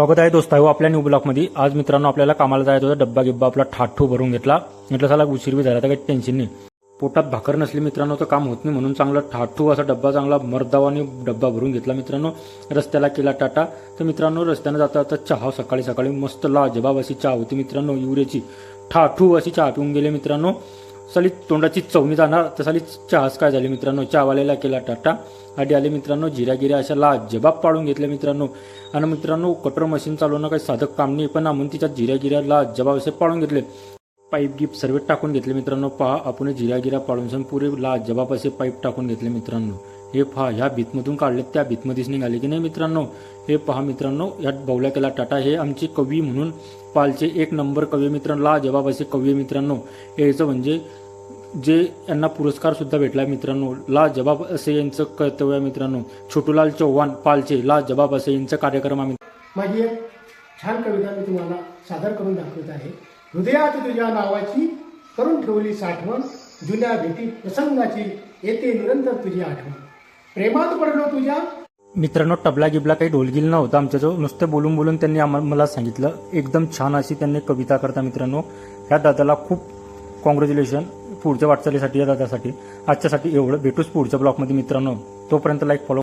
स्वागत आहे दोस्त आहे हो आपल्या न्यू ब्लॉकमध्ये आज मित्रांनो आपल्याला कामाला जायचं होतं डब्बा गिब्बा आपला ठाठू भरून घेतला. म्हटलं झाला उशीर बी झाला तर काही टेन्शन नाही. पोटात भाकर नसली मित्रांनो तर काम होत नाही म्हणून चांगला ठाठू असा डब्बा चांगला मर्दावाने डब्बा भरून घेतला मित्रांनो. रस्त्याला केला टाटा. तर मित्रांनो रस्त्यानं जाता जाता चहा सकाळी सकाळी मस्त लाजबाब अशी चहा होती मित्रांनो युरेची. ठाठू अशी चहा पिऊन गेले मित्रांनो. साली तोंडाची चवणी जाणार तर साली चहाच काय झाली मित्रांनो? चहावाल्याला केला टाटा. आधी आले मित्रांनो जिऱ्या गिऱ्या अशा लाजबाब पाडून घेतल्या मित्रांनो. आणि मित्रांनो कटर मशीन चालवणं काही साधक काम नाही पण आम्ही तिच्या जिऱ्या गिऱ्या लाजबाब असे पाडून घेतले. पाईप गिप सर्व टाकून घेतले मित्रांनो. पहा आपण जिऱ्या गिऱ्या पाडून सन पुरे लाजबाब असे पाईप टाकून घेतले मित्रांनो. हे पहा ह्या भीतमधून काढले त्या भीतमध्येच निघाले की नाही मित्रांनो? हे पहा मित्रांनो यात बवल्या केला टाटा हे आमचे कवी म्हणून पालचे एक नंबर कवी मित्रांनो लाजबाब असे कवी मित्रांनो. याचं म्हणजे जे यांना पुरस्कार सुद्धा भेटला मित्रांनो ला जबाब असे यांचं कर्तव्य मित्रांनो. छोटूलाल चव्हाण पालचे ला जबाब असे यांचा कार्यक्रम आम्ही माझी एक छान कविता मी तुम्हाला सादर करून दाखवत आहे. हृदयात तुझ्या नावाची करून ठेवली साठवण जुन्या भेटी प्रसंगाची येते निरंतर तुझी आठवण. प्रेमात पडलो तुझ्या? मित्रांनो टबला गिबला काही ढोलगिल नव्हता आमच्याजवळ. नुसतं बोलून बोलून त्यांनी आम्हाला मला सांगितलं. एकदम छान अशी त्यांनी कविता करता मित्रांनो. ह्या दादाला खूप कॉंग्रॅच्युलेशन पुढच्या वाटचालीसाठी या दादासाठी. आजच्यासाठी एवढं भेटूच पुढच्या ब्लॉकमध्ये मित्रांनो. तोपर्यंत लाईक फॉलो